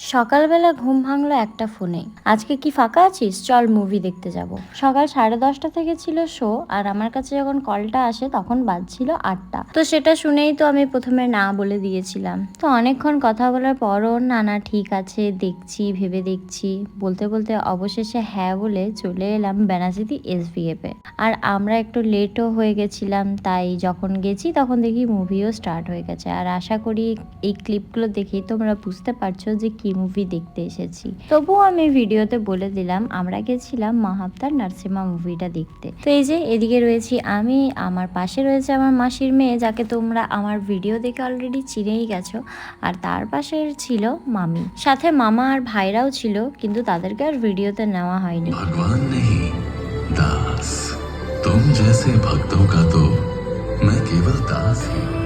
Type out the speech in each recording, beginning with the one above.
সকালবেলা ঘুম ভাঙলো একটা ফোনে আজকে কি ফাঁকা আছিস? চল মুভি দেখতে যাব। সকাল সাড়ে দশটা থেকে ছিল শো আর আমার কাছে যখন কলটা আসে তখন বাজছিল আটটা। তো সেটা শুনেই তো আমি প্রথমে না বলে দিয়েছিলাম। তো অনেকক্ষণ কথা বলার পরও, না না, ঠিক আছে, দেখছি, ভেবে দেখছি। বলতে বলতে অবশেষে হ্যাঁ বলে চলে এলাম বেনাচিতি এসভিএফ এ। আর আমরা একটু লেটও হয়ে গেছিলাম, তাই যখন গেছি তখন দেখি মুভিও স্টার্ট হয়ে গেছে। আর আশা করি এই ক্লিপগুলো দেখেই তোমরা বুঝতে পারছ যে কি মুভি দেখতে এসেছি তবুও আমি ভিডিওতে বলে দিলাম আমরা গেছিলাম মাহাবতার নার্সিমা মুভিটা দেখতে তো এই যে এদিকে রয়েছি আমি আমার পাশে রয়েছে আমার মাসির মেয়ে যাকে তোমরা আমার ভিডিও দেখে অলরেডি চিনেই গেছো আর তার পাশে ছিল মামি সাথে মামা আর ভাইরাও ছিল কিন্তু তাদেরকে আর ভিডিওতে নেওয়া হয়নি भगवान नहीं दास तुम जैसे भक्तों का तो मैं केवल दास ही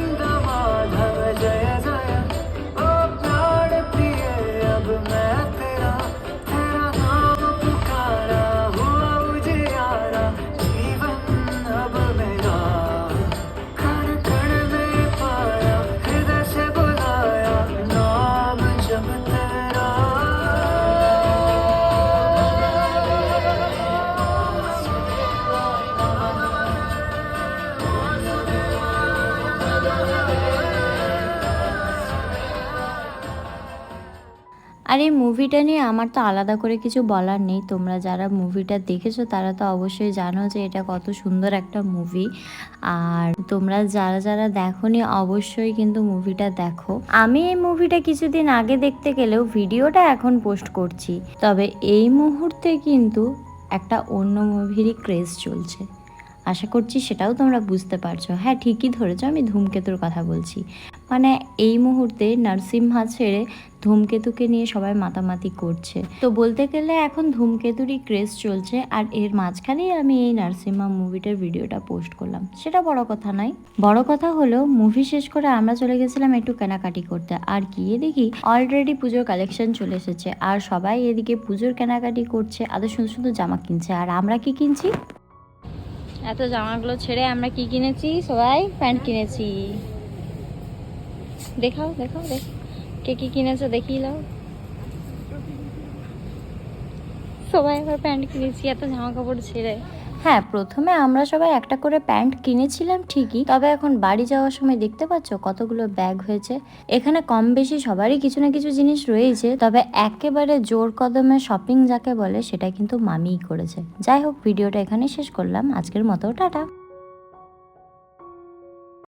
আর এই মুভিটা নিয়ে আমার তো আলাদা করে কিছু বলার নেই। তোমরা যারা মুভিটা দেখেছ, তারা তো অবশ্যই জানো যে এটা কত সুন্দর একটা মুভি আর তোমরা যারা যারা দেখো নি অবশ্যই কিন্তু মুভিটা দেখো। আমি এই মুভিটা কিছুদিন আগে দেখতে গেলেও ভিডিওটা এখন পোস্ট করছি। তবে এই মুহূর্তে কিন্তু একটা অন্য মুভিরই ক্রেজ চলছে। আশা করছি সেটাও তোমরা বুঝতে পারছ। হ্যাঁ ঠিকই ধরেছো, আমি ধূমকেতুর কথা বলছি। মানে এই মুহূর্তে নারসিমহা ছেড়ে ধূমকেতুকে নিয়ে সবাই মাতামাতি করছে। তো বলতে গেলে এখন ধূমকেতুরই ক্রেজ চলছে, আর এর মাঝখানেই আমি এই নারসিমহা মুভিটার ভিডিওটা পোস্ট করলাম। সেটা বড় কথা নয়। বড় কথা হলো মুভি শেষ করে আমরা চলে গেছিলাম একটু কেনাকাটি করতে। আর গিয়ে দেখি অলরেডি পুজোর কালেকশন চলে এসেছে। আর সবাই এদিকে পুজোর কেনাকাটি করছে, আদৌ শুধু শুধু জামা কিনছে। আর আমরা কি কিনছি? এত জামাগুলো ছেড়ে আমরা কি কিনেছি? সবাই প্যান্ট কিনেছি। দেখাও দেখাও, দেখ। কে কি কিনেছো দেখিয়ে দাও। সবাই আবার প্যান্ট কিনেছি, এত জামা কাপড় ছেড়ে। হ্যাঁ প্রথমে আমরা সবাই একটা করে প্যান্ট কিনেছিলাম ঠিকই, তবে এখন বাড়ি যাওয়ার সময় দেখতে পাচ্ছ কতগুলো ব্যাগ হয়েছে। এখানে কম বেশি সবারই কিছু না কিছু জিনিস রয়েছে, তবে একেবারে জোর কদমে শপিং যাকে বলে সেটা কিন্তু মামিই করেছে। যাই হোক, ভিডিওটা এখানে শেষ করলাম। আজকের মতো, টাটা!